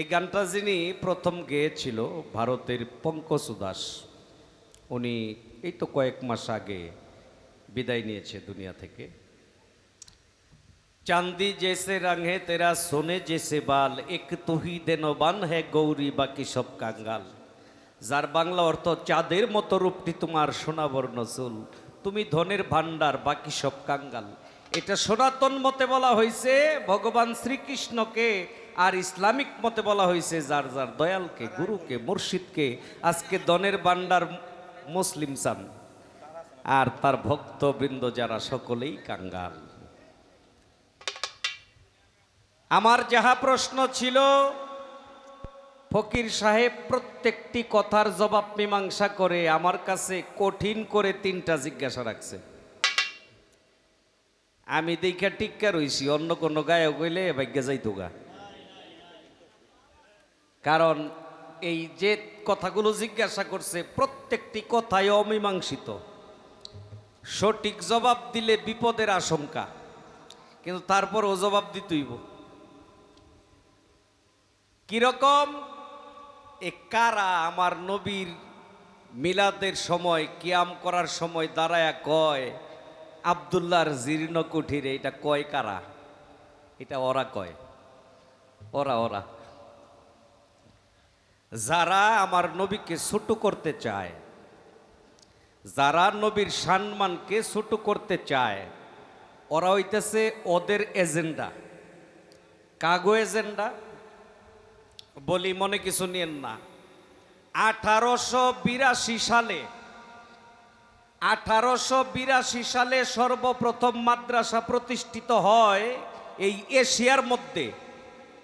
এই গানটা যিনি প্রথম গেয়েছিল ভারতের পঙ্কজ উদাস উনি এই তো কয়েক মাস আগে বিদায় নিয়েছে দুনিয়া থেকে। চাঁদি জেসে রাঙে তেরা সোনে জেসে বাল, এক তুহি দেনবান হে গৌরী, বাকি সব কাঙ্গাল। যার বাংলা অর্থ চাঁদের মতো রূপটি তোমার সোনাবর্ণ চুল। তুমি ধনের ভাণ্ডার, বাকি সব কাঙ্গাল। এটা সনাতন মতে বলা হয়েছে, ভগবান শ্রীকৃষ্ণকে আর ইসলামিক মতে বলা হয়েছে, যার যার দয়ালকে, গুরুকে, মুর্শিদকে, আজকে দনের বান্ডার মুসলিম চান। আর তার ভক্তবৃন্দ যারা সকলেই কাঙ্গাল। আমার যাহা প্রশ্ন ছিল, ফকির সাহেব প্রত্যেকটি কথার জবাব মীমাংসা করে আমার কাছে কঠিন করে তিনটা জিজ্ঞাসা রাখছে। আমি দেখা টিক্কা রইছি, অন্য কোনো গায়ক হইলে ভাগ্য যাইতো গা কারণ এই যে কথাগুলো জিজ্ঞাসা করছে, প্রত্যেকটি কথাই অমীমাংসিত। সঠিক জবাব দিলে বিপদের আশঙ্কা, কিন্তু তারপর ও জবাব দিতেইব। কীরকম? এ কারা আমার নবীর মিলাদের সময়, কিয়াম করার সময় দাঁড়ায়া কয় আবদুল্লাহর জীর্ণ কুঠিরে এটা কয় কারা? এটা ওরা কয়। ওরা ওরা। যারা আমার নবীকে ছোট করতে চায়, যারা নবীর সম্মানকে ছোট করতে চায়, ওরা হইতেছে ওদের এজেন্ডা। কাগো এজেন্ডা? বলি মনে কিছু নিয়েন না। আঠারোশো বিরাশি সালে আঠারোশো বিরাশি সালে সর্বপ্রথম মাদ্রাসা প্রতিষ্ঠিত হয় এই এশিয়ার মধ্যে,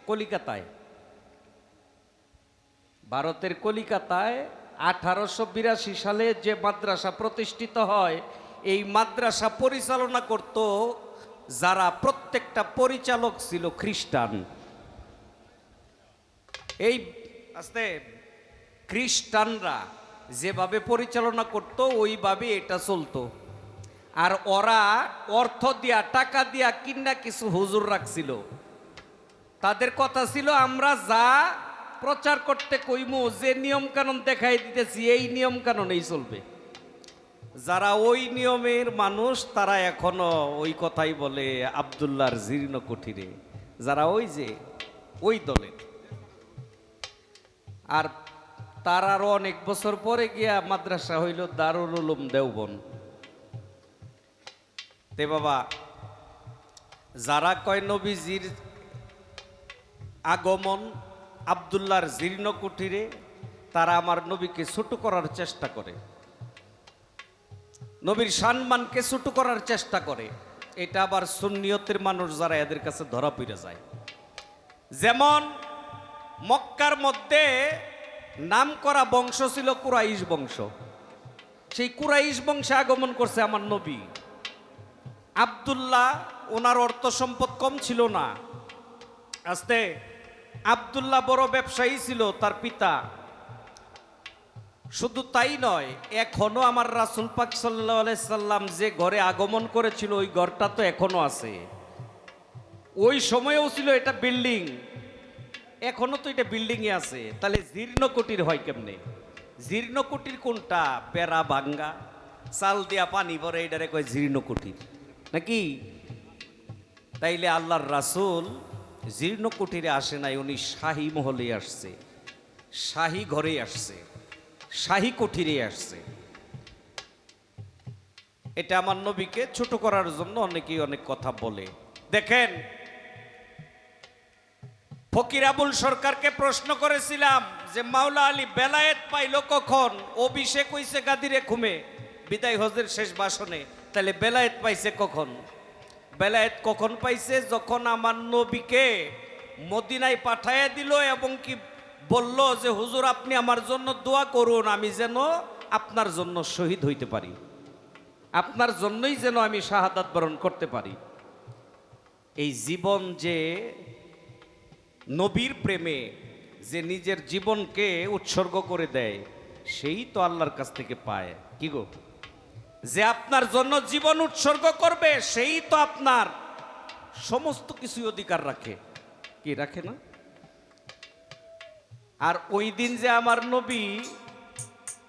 কলিকাতায়। ভারতের কলিকাতায় আঠারোশো বিরাশি সালে যে মাদ্রাসা প্রতিষ্ঠিত হয়, এই মাদ্রাসা পরিচালনা করত যারা প্রত্যেকটা পরিচালক ছিল খ্রিস্টান। এই আস্তে, খ্রিস্টানরা যেভাবে পরিচালনা করতো, ওইভাবে এটা চলতো। আর ওরা অর্থ দিয়া, টাকা দিয়া কিনা কিছু হুজুর রাখছিল। তাদের কথা ছিল, আমরা যা প্রচার করতে কইমু, যে নিয়ম কানুন দেখাই দিতেছি, এই নিয়ম কানুনেই চলবে। যারা ওই নিয়মের মানুষ, তারা এখনও ওই কথাই বলে, আবদুল্লাহর জীর্ণ কুঠিরে। যারা ওই যে, ওই দলের। আর তার আরও অনেক বছর পরে গিয়া মাদ্রাসা হইল দারুল উলুম দেওবন তে বাবা, যারা কয় নবীজির আগমন আবদুল্লাহর জীর্ণ কুঠিরে, তারা আমার নবীকে ছোট করার চেষ্টা করে। নবীর সম্মানকে ছোট করার চেষ্টা করে। এটা আবার সুন্নিয়তের মানুষ যারা এদের কাছে ধরা পড়ে যায়। যেমন মক্কার মধ্যে নাম করা বংশ ছিল কুরাইশ বংশ। সেই কুরাইশ বংশে আগমন করছে আমার নবী। আবদুল্লাহ, ওনার অর্থ সম্পদ কম ছিল না। আস্তে, আবদুল্লাহ বড় ব্যবসায়ী ছিল, তার পিতা। শুধু তাই নয়, এখনও আমার রাসুল পাক সাল্লাম যে ঘরে আগমন করেছিল, ওই ঘরটা তো এখনও আছে। ওই সময়েও ছিল এটা বিল্ডিং। এখনও তো এটা বিল্ডিংয়ে আছে। তাহলে জীর্ণ কুটির হয় কেমনে? জীর্ণ কুটির কোনটা? পেরা ভাঙ্গা। চাল দিয়া পানি ভরে এটারে কয় জীর্ণ কুটির নাকি? তাইলে আল্লাহর রাসুল জীর্ণ কুটিরে আসে নাই, উনি শাহী মহলে আসছে। শাহী ঘরে আসছে। শাহী কুঠিরে আসছে। এটা আমার নবীকে ছোট করার জন্য অনেকেই অনেক কথা বলে। দেখেন ফকির আবুল সরকারকে প্রশ্ন করেছিলাম যে, মাওলা আলী, বেলায়েত পাইল কখন? অভিষেক হইছে গাদিরে ঘুমে। বিদায় হজের শেষ বাসনে তাহলে বেলায়েত পাইছে কখন? বেলায়েত কখন পাইছে? যখন আমার নবীকে মদিনায় পাঠাইয়া দিল এবং কি বলল যে, হুজুর, আপনি আমার জন্য দোয়া করুন, আমি যেন আপনার জন্য শহীদ হইতে পারি। আপনার জন্যই যেন আমি শাহাদাত বরণ করতে পারি। এই জীবন যে নবীর প্রেমে যে নিজের জীবনকে উৎসর্গ করে দেয়, সেই তো আল্লাহর কাছ থেকে পায়। কি গো? যে আপনার জন্য জীবন উৎসর্গ করবে, সেই তো আপনার সমস্ত কিছু অধিকার রাখে। কি রাখে না? আর ওই দিন যে আমার নবী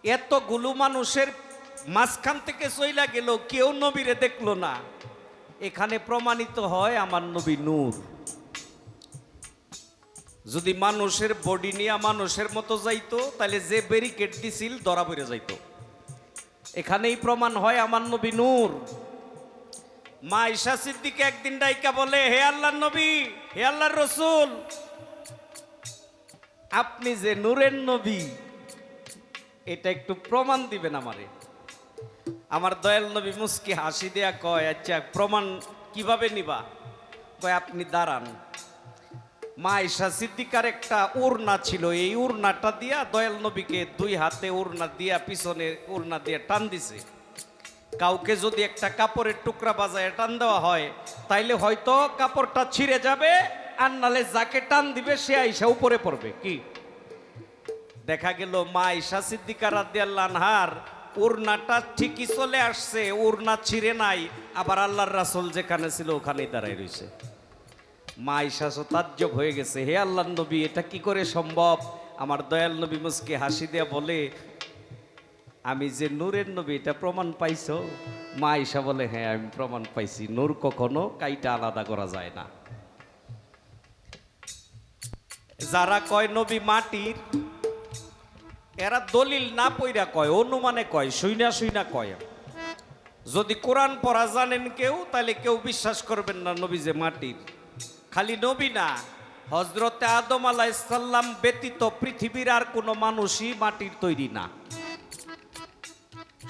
এতগুলো মানুষের মাঝখান থেকে চইলা গেল, কেউ নবীরে দেখল না। এখানে প্রমাণিত হয় আমার নবী নূর। যদি মানুষের বডি নিয়ে মানুষের মতো যাইতো, তাহলে যে ব্যারিকেড দিছিল, ধরা পড়ে যাইতো। এখানেই প্রমাণ হয় আমার নবী নূর। মা ঈশা সিদ্দিকে একদিন ডাইকা বলে, হে আল্লাহ নবী, হে আল্লাহর রসুল, আপনি যে নূরের নবী, এটা একটু প্রমাণ দিবেন আমারে। আমার দয়াল নবী মুস্কি হাসি দেয়া কয় আচ্ছা প্রমাণ কীভাবে নিবা? কয়, আপনি দাঁড়ান। মা সিদ্দিকার একটা উড়না ছিল। এই উড়নাটা দিয়া দয়াল নবীকে দুই হাতে উড়না দিয়া, পিছনে উড়না দিয়ে টান দিছে। কাউকে যদি একটা কাপড়ের টুকরা বাজায় টান দেওয়া হয়, তাইলে হয়তো কাপড়টা ছিঁড়ে যাবে, আর নালে যাকে টান দিবে, সে আইসা উপরে পড়বে। কি? দেখা গেল মা ঈশা সিদ্দিকার রাদিয়াল্লাহর উড়নাটা ঠিকই চলে আসছে, উড়না ছিঁড়ে নাই। আবার আল্লাহর রাসুল যেখানে ছিল, ওখানেই দাঁড়ায় রয়েছে মা ঈশা তাজ্জব হয়ে গেছে। হে আল্লাহর নবী, এটা কি করে সম্ভব? আমার দয়াল নবী মুসকে হাসি দেয়া বলে, আমি যে নূরের নবী, এটা প্রমাণ পাইছো? মা ঈশা বলে হ্যাঁ আমি প্রমাণ পাইছি। নূর কখনো কাইটা আলাদা করা যায় না। যারা কয় নবী মাটির, এরা দলিল না পইরা কয়, অনুমানে কয়, শুইনা শুইনা কয়। যদি কোরআন পড়া জানেন কেউ, তাহলে কেউ বিশ্বাস করবেন না নবী যে মাটির। খালি নবী না হজরতে আদম আলাইসাল্লাম ব্যতীত পৃথিবীর আর কোনো মানুষই মাটির তৈরি না।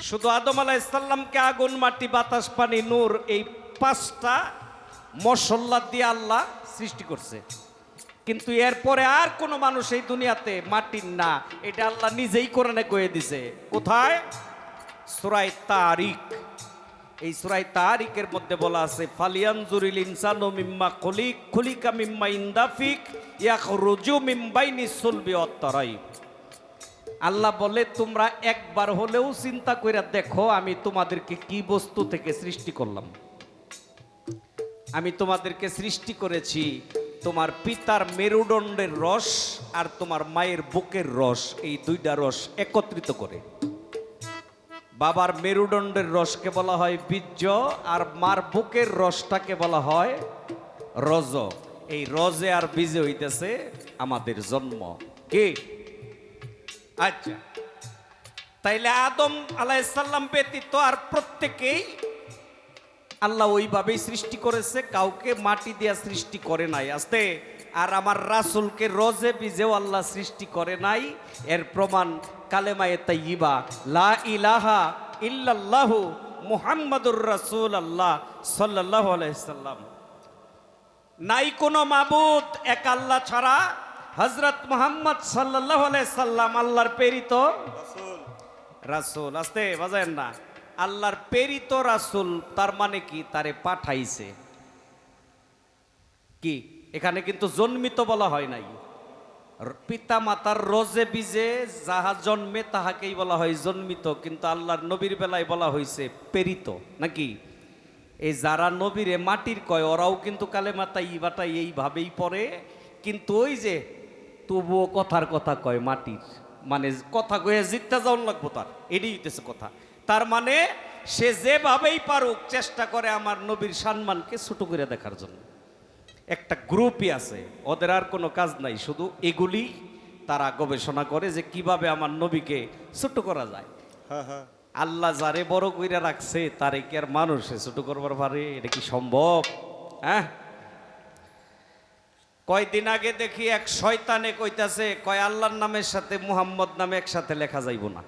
শুধু আদম আলাইসাল্লামকে আগুন, মাটি, বাতাস, পানি, নূর এই পাঁচটা মশল্লা দিয়ে আল্লাহ সৃষ্টি করছে। কিন্তু এরপরে আর কোনো মানুষ এই দুনিয়াতে মাটির না, এটা আল্লাহ নিজেই কোরআনে কয়ে দিছে। কোথায়? সুরাই তারিক এই সুরাই তারিকের মধ্যে বলা আছে, ফালিয়ানজুরিল ইনসানু মিম্মা খলিক, খলিকা মিম্মা ইন্দাফিক, ইয়াখরুজু মিম্বাইনি সুলবি অত্তরাই আল্লাহ বলে, তোমরা একবার হলেও চিন্তা করে দেখো, আমি তোমাদেরকে কি বস্তু থেকে সৃষ্টি করলাম। আমি তোমাদেরকে সৃষ্টি করেছি তোমার পিতার মেরুদণ্ডের রস আর তোমার মায়ের বুকের রস, এই দুইটা রস একত্রিত করে। বাবার মেরুদণ্ডের রসকে বলা হয় বীর্য, আর মার বুকের রসটাকে বলা হয় রজ। এই রজে আর বীজে হইতেছে আমাদের জন্ম। কি? আচ্ছা। তাইলে আদম আলাইসাল্লাম ব্যতীত আর প্রত্যেকেই আল্লাহ ওইভাবেই সৃষ্টি করেছে, কাউকে মাটি দিয়া সৃষ্টি করে নাই। আস্তে। আর আমার রাসুলকে রজে, বিজেও আল্লাহ সৃষ্টি করে নাই। এর প্রমাণ কালেমায়ে তাইয়িবা, লা ইলাহা ইল্লাল্লাহু মুহাম্মাদুর রাসূল আল্লাহ সাল্লাল্লাহু আলাইহি সাল্লাম। নাই কোনো মাবুদ, এক আল্লাহ ছাড়া হজরত মোহাম্মদ সাল্লাল্লাহু আলাইহি সাল্লাম আল্লাহর প্রেরিত রাসূল, আস্তে বাজায়েন না। আল্লাহর প্রেরিত রাসূল, তার মানে কি? তারে পাঠাইছে। কি? এখানে কিন্তু জন্মিত বলা হয় নাই। পিতা মাতার রোজে বিজে যাহা জন্মে তাহাকেই বলা হয় জন্মিত, কিন্তু আল্লাহর নবীর বেলায় বলা হয়েছে প্রেরিত, নাকি? এই যারা নবীরে মাটির কয়, ওরাও কিন্তু কালে মাতা ইবাটাই এইভাবেই পড়ে, কিন্তু ওই যে তবুও কথার কথা কয় মাটির মানে কথা কয়ে জিততে যাওয়ার লাগবো তার, এটাই হইতেছে কথা। তার মানে সে যেভাবেই পারুক, চেষ্টা করে আমার নবীর সম্মানকে ছোট করে দেখার জন্য। একটা গ্রুপই আছে ওদের আর কোনো কাজ নাই শুধু এগুলি তারা গবেষণা করে যে কীভাবে আমার নবীকে ছোট করা যায়। আল্লাহ যারে বড় কইরা রাখছে তারে কি আর মানুষে ছোট করবার পারে? এটা কি সম্ভব? হ্যাঁ? কয়দিন আগে দেখি এক শয়তানে কইতাছে কয় আল্লাহর নামের সাথে মুহাম্মদ নামে একসাথে লেখা যাইব না।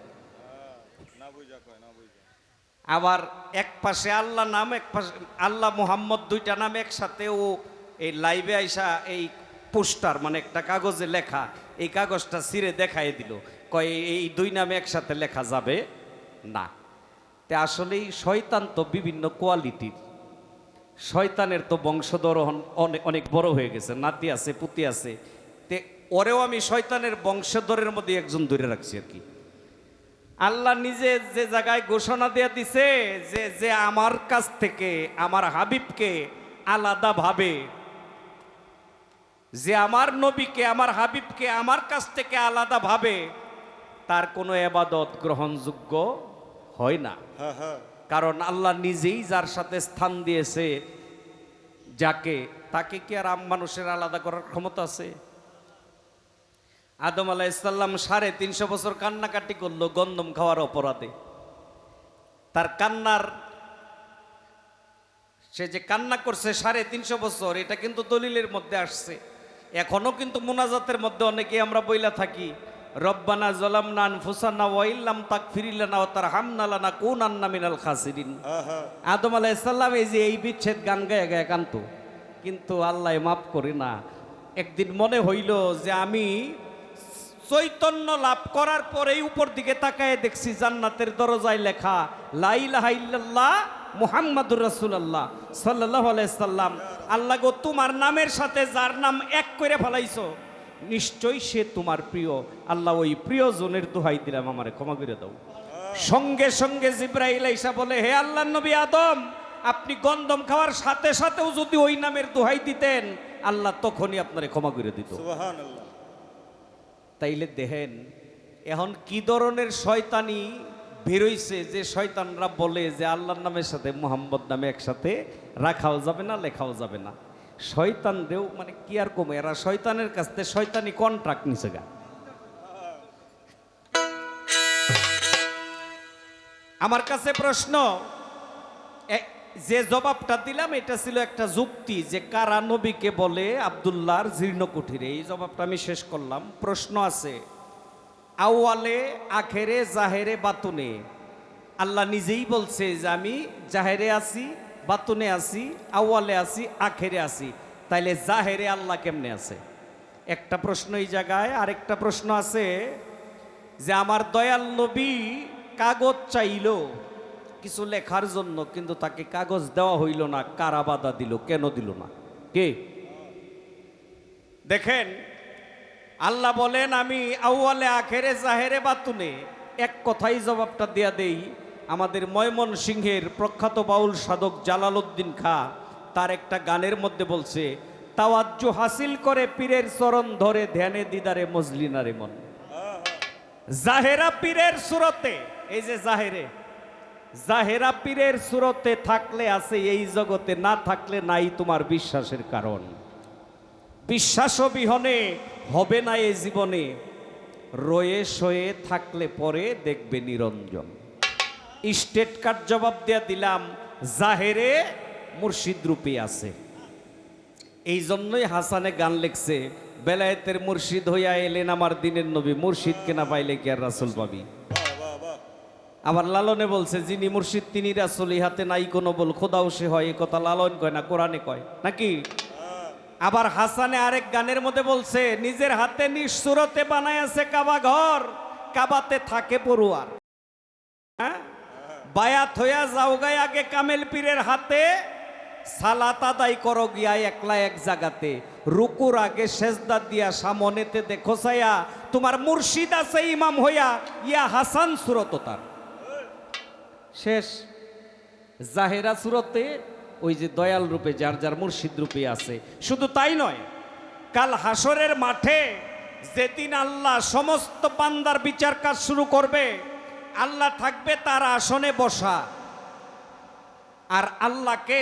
আবার এক পাশে আল্লাহ নাম এক পাশে আল্লাহ মুহাম্মদ দুইটা নাম একসাথে ও এই লাইভে আইসা এই পোস্টার মানে একটা কাগজে লেখা, এই কাগজটা ছিঁড়ে দেখাই দিল। কয়, এই- দুই নামে একসাথে লেখা যাবে? না। তে আসলেই শয়তান তো বিভিন্ন কোয়ালিটির। শয়তানের তো বংশধর অনেক অনেক বড় হয়ে গেছে, নাতি আছে, পুতি আছে। তে ওরেও আমি শয়তানের বংশধরের মধ্যে একজন ধরে রাখছি আর কি। আল্লাহ নিজে যে জায়গায় ঘোষণা দিয়ে দিছে যে যে আমার কাছ থেকে, আমার হাবিবকে আলাদাভাবে যে আমার নবীকে আমার হাবিবকে আমার কাছ থেকে আলাদা ভাবে তার কোনো এবাদত গ্রহণযোগ্য হয় না। হ্যাঁ হ্যাঁ। কারণ আল্লাহ নিজেই যার সাথে স্থান দিয়েছে যাকে তাকে কি আর আম মানুষের আলাদা করার ক্ষমতা আছে? আদম আলাইসাল্লাম সাড়ে তিনশো বছর কান্নাকাটি করল গন্দম খাওয়ার অপরাধে। তার কান্নার সে যে কান্না করছে সাড়ে তিনশো বছর এটা কিন্তু দলিলের মধ্যে আসছে। এখনও কিন্তু মোনাজাতের মধ্যে অনেকে আমরা বইলা থাকি রব্বানা জলাম নান ফুসানা ওয়াইল্লাম তাক ফিরিলানা ও তার হামনালানা কোন আন্না মিনাল খাসিরিন। আদম আলাইসাল্লাম এই যে এই বিচ্ছেদ গান গায়ে গায়ে কান্ত কিন্তু আল্লাহ মাফ করে না। একদিন মনে হইল যে আমি চৈতন্য লাভ করার পরেই উপর দিকে তাকায় দেখছি জান্নাতের দরজায় লেখা লাইলাহা ইল্লাল্লাহ মুহাম্মাদুর রাসূলুল্লাহ সাল্লাল্লাহু আলাইহি সাল্লাম। আল্লাহ গো তোমার নামের সাথে যার নাম এক করে ফেলাইছো নিশ্চয়ই সে তোমার প্রিয়। আল্লাহ ওই প্রিয় জনের দোহাই দিলাম আমারে ক্ষমা করে দাও। সঙ্গে সঙ্গে জিব্রাইল আইসা বলে হে আল্লাহ নবী আদম আপনি গন্ধম খাওয়ার সাথে সাথেও যদি ওই নামের দোহাই দিতেন আল্লাহ তখনই আপনারে ক্ষমা করে দিত। তাইলে দেখেন এখন কি ধরনের শয়তানি বেরোইছে যে শয়তানরা বলে যে আল্লাহর নামের সাথে মোহাম্মদ নামে একসাথে রাখাও যাবে না, লেখাও যাবে না। শয়তানরেও মানে কি আর কমে, এরা শয়তানের কাছ থেকে শয়তানি কন্ট্রাক্ট নিছে গা। আমার কাছে প্রশ্ন যে জবাবটা দিলাম, এটা ছিল একটা যুক্তি যে কারা নবীকে বলে আবদুল্লাহর জীর্ণ কুঠিরে এই জবাবটা আমি শেষ করলাম। প্রশ্ন আছে আউয়ালে, আখেরে, জাহেরে, বাতুনে। আল্লাহ নিজেই বলছে যে আমি জাহেরে আছি, বাতুনে আছি, আউয়ালে আছি, আখেরে আছি। তাইলে জাহেরে আল্লাহ কেমনে আছে? একটা প্রশ্ন এই জায়গায়, আরেকটা প্রশ্ন আছে যে আমার দয়াল নবী কাগজ চাইলো কিছু লেখার জন্য, কিন্তু তাকে কাগজ দেওয়া হইল না কারা বাধা দিল, কেন দিল না? কে? দেখেন আল্লাহ বলেন, আমি আউয়ালে আখেরে, জাহেরে, বাতুনে এক কথাই জবাবটা দেয়া দেই। আমাদের ময়মন সিংহের প্রখ্যাত বাউল সাধক জালালউদ্দিন খা তার একটা গানের মধ্যে বলছে, তাওয়াজ্জু হাসিল করে পীরের চরণ ধরে ধ্যানে দিদারে মজলিনারে মন। জাহেরা পীরের সুরতে, এই যে জাহেরে, জাহেরা পীরের সুরতে থাকলে আছে এই জগতে, না থাকলে নাই তোমার বিশ্বাসের কারণ। বিশ্বাস বিহনে হবে না এই জীবনে। রয়ে শয়ে থাকলে পরে দেখবে নিরঞ্জন। স্টেট কার্ড জবাব দেয়া দিলাম, জাহেরে মুর্শিদ রূপে আছে। এই জন্যই হাসানে গান লিখছে, বেলায়েতের মুর্শিদ হইয়া এলেন আমার দিনের নবী, মুর্শিদ কেনা পাইলে কি আর রাসুল পাবি? আবার লালনে বলছে, যিনি মুর্শিদ, তিনি রাসুল, ইহাতে নাই কোনো বল, খোদাও সে হয়, এ কথা লালন কয় না, কোরআনে কয়। নাকি? আবার হাসানে আরেক গানের মধ্যে বলছে, নিজের হাতে নিঃসুরতে বানায় আছে কাবা ঘর, কাবাতে থাকে পড়ুয়ার। হ্যাঁ? বায়াত হইয়া যাও গায় আগে কামেল পীরের হাতে সালাত আদায় করো গিয়া একলা এক জায়গাতে রুকুর আগে সেজদা দিয়া সামনেতে দেখো সাইয়া তোমার মুর্শিদ আছে ইমাম হইয়া, ইয়া হাসান সুরত তার। শেষ। জাহেরা সুরতে ওই যে দয়াল রূপে, যার যার মুর্শিদ রূপে আছে। শুধু তাই নয়, কাল হাসরের মাঠে যেদিন আল্লাহ সমস্ত বান্দার বিচার কাজ শুরু করবে, আল্লাহ থাকবে তার আসনে বসা। আর আল্লাহকে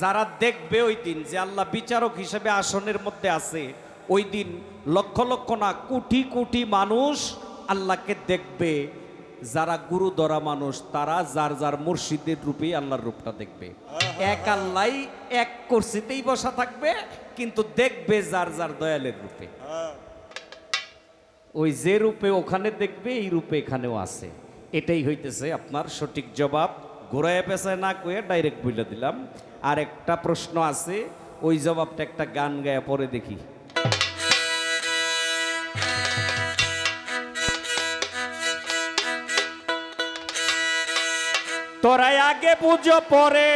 যারা দেখবে ওই দিন, যে আল্লাহ বিচারক হিসেবে আসনের মধ্যে আছে, ওই দিন লক্ষ লক্ষ না, কোটি কোটি মানুষ আল্লাহকে দেখবে। যারা গুরু ধরা মানুষ তারা যার যার মুর্শিদের রূপেই আল্লাহর রূপটা দেখবে। এক আল্লাহ এক কুর্সিতেই বসা থাকবে কিন্তু দেখবে যার যার দয়ালের রূপে। ওই যে রূপে ওখানে দেখবে এই রূপে এখানেও আছে। এটাই হইতেছে আপনার সঠিক জবাব। ঘোরায় পেশায় না কয়ে ডাইরেক্ট বলে দিলাম। আর একটা প্রশ্ন আছে ওই জবাবটা একটা গান গায়ে পরে দেখি। তোরাই আগে পুজো পরে।